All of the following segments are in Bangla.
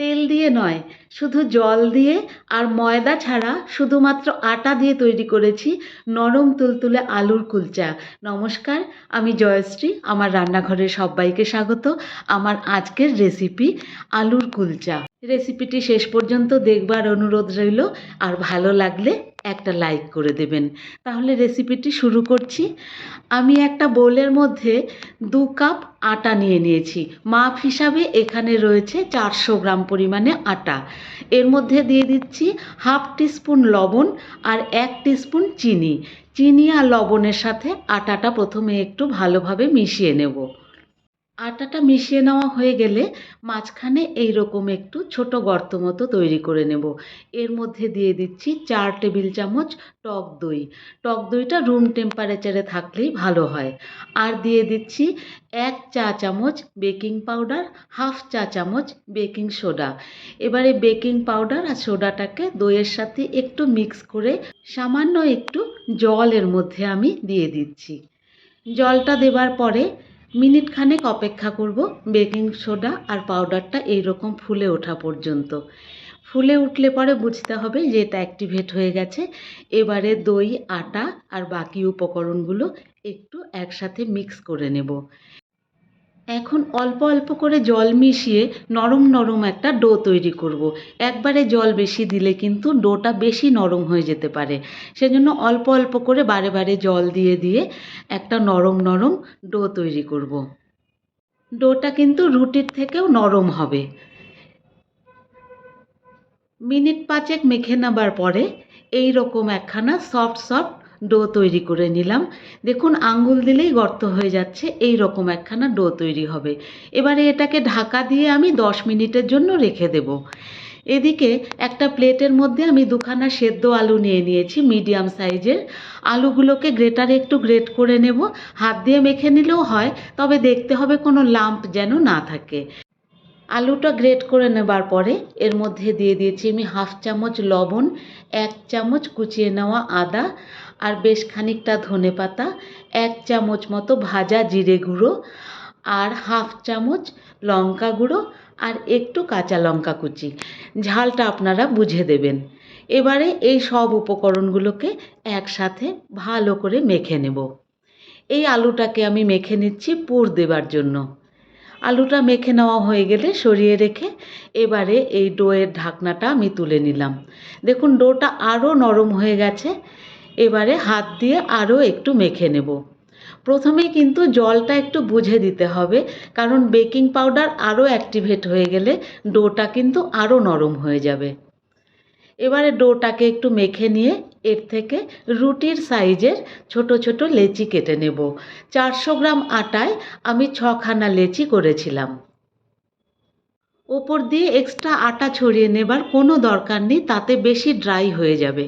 তেল দিয়ে নয়, শুধু জল দিয়ে আর ময়দা ছাড়া শুধুমাত্র আটা দিয়ে তৈরি করেছি নরম তুলতুলে আলুর কুলচা। নমস্কার, আমি জয়শ্রী, আমার রান্নাঘরে সবাইকে স্বাগত। আমার আজকের রেসিপি আলুর কুলচা। রেসিপিটি শেষ পর্যন্ত দেখবার অনুরোধ রইল। আর ভালো লাগলে একটা লাইক করে দেবেন। তাহলে রেসিপিটি শুরু করছি। আমি একটা বোলের মধ্যে দু কাপ আটা নিয়ে নিয়েছি। মাপ হিসাবে এখানে রয়েছে চারশো গ্রাম পরিমাণে আটা। এর মধ্যে দিয়ে দিচ্ছি হাফ টিস্পুন লবণ আর এক টিস্পুন চিনি। চিনি আর লবণের সাথে আটাটা প্রথমে একটু ভালোভাবে মিশিয়ে নেব। আটাটা মিশিয়ে নেওয়া হয়ে গেলে মাঝখানে এই রকম একটু ছোট গর্ত মতো তৈরি করে নেব। এর মধ্যে দিয়ে দিচ্ছি চার টেবিল চামচ টক দই। টক দইটা রুম টেম্পারেচারে থাকলেই ভালো হয়। আর দিয়ে দিচ্ছি এক চা চামচ বেকিং পাউডার, হাফ চা চামচ বেকিং সোডা। এবারে বেকিং পাউডার আর সোডাটাকে দইয়ের সাথে একটু মিক্স করে সামান্য একটু জলের মধ্যে আমি দিয়ে দিচ্ছি। জলটা দেবার পরে মিনিট খানেক অপেক্ষা করব, বেকিং সোডা আর পাউডারটা এই রকম ফুলে ওঠা পর্যন্ত। ফুলে উঠলে পরে বুঝতে হবে যে এটা অ্যাক্টিভেট হয়ে গেছে। এবারে দই, আটা আর বাকি উপকরণগুলো একটু একসাথে মিক্স করে নেব। এখন অল্প অল্প করে জল মিশিয়ে নরম নরম একটা ডো তৈরি করব। একবারে জল বেশি দিলে কিন্তু ডোটা বেশি নরম হয়ে যেতে পারে সেজন্য অল্প অল্প করে বারে বারে জল দিয়ে দিয়ে একটা নরম নরম ডো তৈরি করব। ডোটা কিন্তু রুটির থেকেও নরম হবে মিনিট পাঁচেক মেখে নেবার পরে এই রকম একখানা সফট সফট ডো তৈরি করে নিলাম। দেখুন, আঙ্গুল দিলেই গর্ত হয়ে যাচ্ছে, এই রকম একখানা ডো তৈরি হবে। এবারে এটাকে ঢাকা দিয়ে আমি দশ মিনিটের জন্য রেখে দেব। এদিকে একটা প্লেটের মধ্যে আমি দুখানা সেদ্ধ আলু নিয়ে নিয়েছি, মিডিয়াম সাইজের। আলুগুলোকে গ্রেটারে একটু গ্রেট করে নেব। হাত দিয়ে মেখে নিলেও হয়, তবে দেখতে হবে কোনো লাম্প যেন না থাকে। আলুটা গ্রেট করে নেবার পরে এর মধ্যে দিয়ে দিয়েছি আমি হাফ চামচ লবণ, এক চামচ কুচিয়ে নেওয়া আদা আর বেশ খানিকটা ধনে পাতা, এক চামচ মতো ভাজা জিরে গুঁড়ো আর হাফ চামচ লঙ্কা গুঁড়ো আর একটু কাঁচা লঙ্কা কুচি। ঝালটা আপনারা বুঝে দেবেন। এবারে এই সব উপকরণগুলোকে একসাথে ভালো করে মেখে নেব। এই আলুটাকে আমি মেখে নিচ্ছি পুর দেবার জন্য। আলুটা মেখে নেওয়া হয়ে গেলে সরিয়ে রেখে এবারে এই ডোয়ের ঢাকনাটা আমি তুলে নিলাম। দেখুন, ডোটা আরও নরম হয়ে গেছে। এবারে হাত দিয়ে আরও একটু মেখে নেব। প্রথমেই কিন্তু জলটা একটু বুঝে দিতে হবে, কারণ বেকিং পাউডার আরও অ্যাক্টিভেট হয়ে গেলে ডোটা কিন্তু আরও নরম হয়ে যাবে। এবারে ডোটাকে একটু মেখে নিয়ে এর থেকে রুটির সাইজের ছোট ছোট লেচি কেটে নেব। চারশো গ্রাম আটায় আমি ছখানা লেচি করেছিলাম। ওপর দিয়ে এক্সট্রা আটা ছড়িয়ে নেবার কোনো দরকার নেই, তাতে বেশি ড্রাই হয়ে যাবে।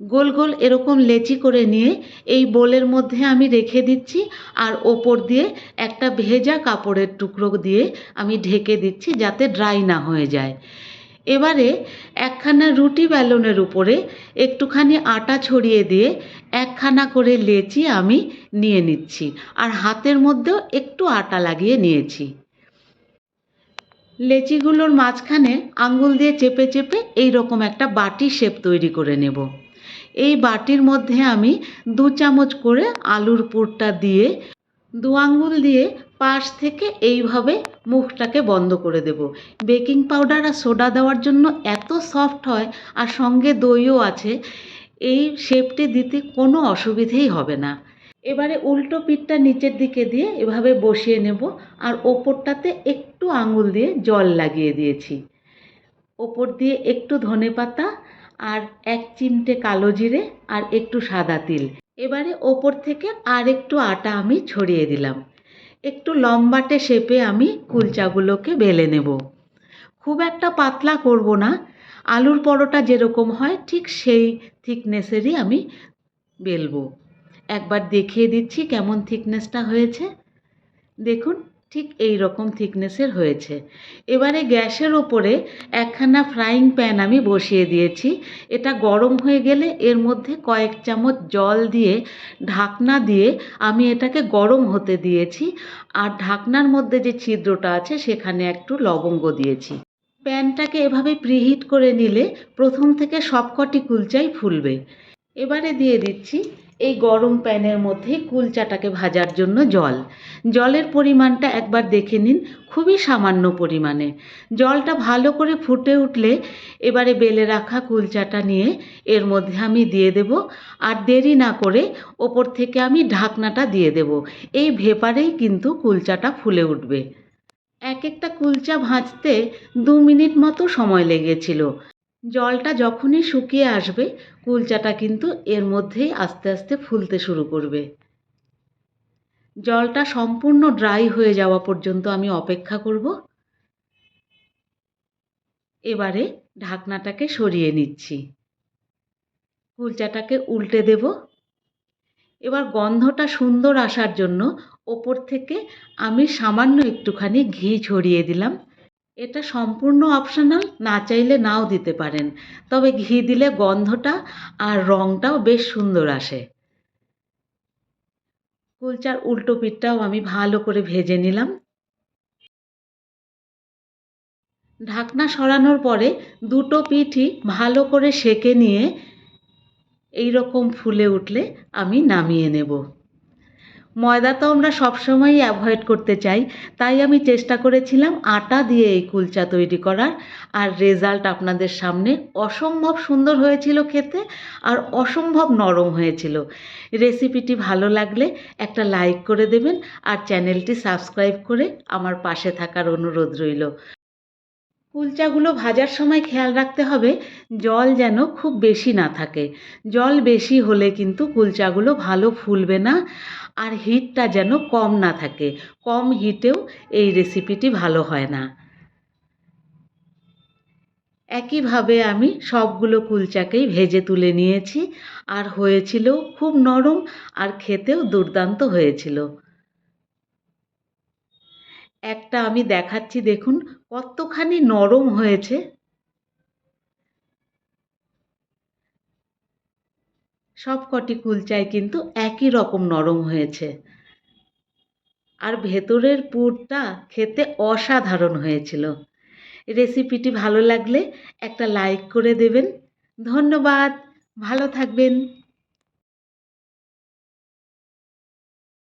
গোল গোল এরকম লেচি করে নিয়ে এই বোলের মধ্যে আমি রেখে দিচ্ছি আর ওপর দিয়ে একটা ভেজা কাপড়ের টুকরো দিয়ে আমি ঢেকে দিচ্ছি যাতে ড্রাই না হয়ে যায়। এবারে একখানা রুটি বেলনের উপরে একটুখানি আটা ছড়িয়ে দিয়ে একখানা করে লেচি আমি নিয়ে নিচ্ছি আর হাতের মধ্যেও একটু আটা লাগিয়ে নিয়েছি। লেচিগুলোর মাঝখানে আঙ্গুল দিয়ে চেপে চেপে এই রকম একটা বাটি শেপ তৈরি করে নেব। এই বাটির মধ্যে আমি দু চামচ করে আলুর পুরটা দিয়ে দু আঙ্গুল দিয়ে পাশ থেকে এইভাবে মুখটাকে বন্ধ করে দেব। বেকিং পাউডার আর সোডা দেওয়ার জন্য এত সফট হয় আর সঙ্গে দইও আছে, এই শেপটি দিতে কোনো অসুবিধেই হবে না। এবারে উল্টো পিঠটা নিচের দিকে দিয়ে এভাবে বসিয়ে নেব আর ওপরটাতে একটু আঙুল দিয়ে জল লাগিয়ে দিয়েছি। ওপর দিয়ে একটু ধনে পাতা আর এক চিমটে কালো জিরে আর একটু সাদা তিল। এবারে ওপর থেকে আর একটু আটা আমি ছড়িয়ে দিলাম। একটু লম্বাটে শেপে আমি কুলচাগুলোকে বেলে নেব। খুব একটা পাতলা করব না। আলুর পরোটা যেরকম হয়, ঠিক সেই থিকনেসেরই আমি বেলবো। একবার দেখিয়ে দিচ্ছি কেমন থিকনেসটা হয়েছে। দেখুন ঠিক এই রকম থিকনেসের হয়েছে। এবারে গ্যাসের ওপরে একখানা ফ্রাইং প্যান আমি বসিয়ে দিয়েছি। এটা গরম হয়ে গেলে এর মধ্যে কয়েক চামচ জল দিয়ে, ঢাকনা দিয়ে আমি এটাকে গরম হতে দিয়েছি। আর ঢাকনার মধ্যে যে ছিদ্রটা আছে, সেখানে একটু লবঙ্গ দিয়েছি। প্যানটাকে এভাবে প্রিহিট করে নিলে প্রথম থেকে সবকটি কুলচাই ফুলবে। এবারে দিয়ে দিচ্ছি এই গরম প্যানের মধ্যে কুলচাটাকে ভাজার জন্য জল। জলের পরিমাণটা একবার দেখে নিন, খুবই সামান্য পরিমাণে। জলটা ভালো করে ফুটে উঠলে এবারে বেলে রাখা কুলচাটা নিয়ে এর মধ্যে আমি দিয়ে দেব আর দেরি না করে ওপর থেকে আমি ঢাকনাটা দিয়ে দেব। এই ভেপারেই কিন্তু কুলচাটা ফুলে উঠবে। এক একটা কুলচা ভাজতে দু মিনিট মতো সময় লেগেছিল। জলটা যখনই শুকিয়ে আসবে, কুলচাটা কিন্তু এর মধ্যেই আস্তে আস্তে ফুলতে শুরু করবে। জলটা সম্পূর্ণ ড্রাই হয়ে যাওয়া পর্যন্ত আমি অপেক্ষা করব। এবারে ঢাকনাটাকে সরিয়ে নিচ্ছি। কুলচাটাকে উল্টে দেব। এবার গন্ধটা সুন্দর আসার জন্য ওপর থেকে আমি সামান্য একটুখানি ঘি ছড়িয়ে দিলাম। এটা সম্পূর্ণ অপশনাল না চাইলে নাও দিতে পারেন। তবে ঘি দিলে গন্ধটা আর রঙটাও বেশ সুন্দর আসে। কুলচার উল্টো পিঠটাও আমি ভালো করে ভেজে নিলাম। ঢাকনা সরানোর পরে দুটো পিঠই ভালো করে সেকে নিয়ে এই রকম ফুলে উঠলে আমি নামিয়ে নেব। ময়দা তো আমরা সবসময়ই অ্যাভয়েড করতে চাই, তাই আমি চেষ্টা করেছিলাম আটা দিয়ে এই কুলচা তৈরি করার। আর রেজাল্ট আপনাদের সামনে, অসম্ভব সুন্দর হয়েছিল খেতে আর অসম্ভব নরম হয়েছিল। রেসিপিটি ভালো লাগলে একটা লাইক করে দেবেন আর চ্যানেলটি সাবস্ক্রাইব করে আমার পাশে থাকার অনুরোধ রইল। কুলচাগুলো ভাজার সময় খেয়াল রাখতে হবে, জল যেন খুব বেশি না থাকে। জল বেশি হলে কিন্তু কুলচাগুলো ভালো ফুলবে না আর হিটটা যেন কম না থাকে। কম হিটেও এই রেসিপিটি ভালো হয় না। একইভাবে আমি সবগুলো কুলচাকেই ভেজে তুলে নিয়েছি আর হয়েছিল খুব নরম আর খেতেও দুর্দান্ত হয়েছিল। একটা আমি দেখাচ্ছি দেখুন কতখানি নরম হয়েছে? সব কটি কুলচায় কিন্তু একই রকম নরম হয়েছে। আর ভেতরের পুরটা খেতে অসাধারণ হয়েছিল। রেসিপিটি ভালো লাগলে একটা লাইক করে দেবেন। ধন্যবাদ, ভালো থাকবেন।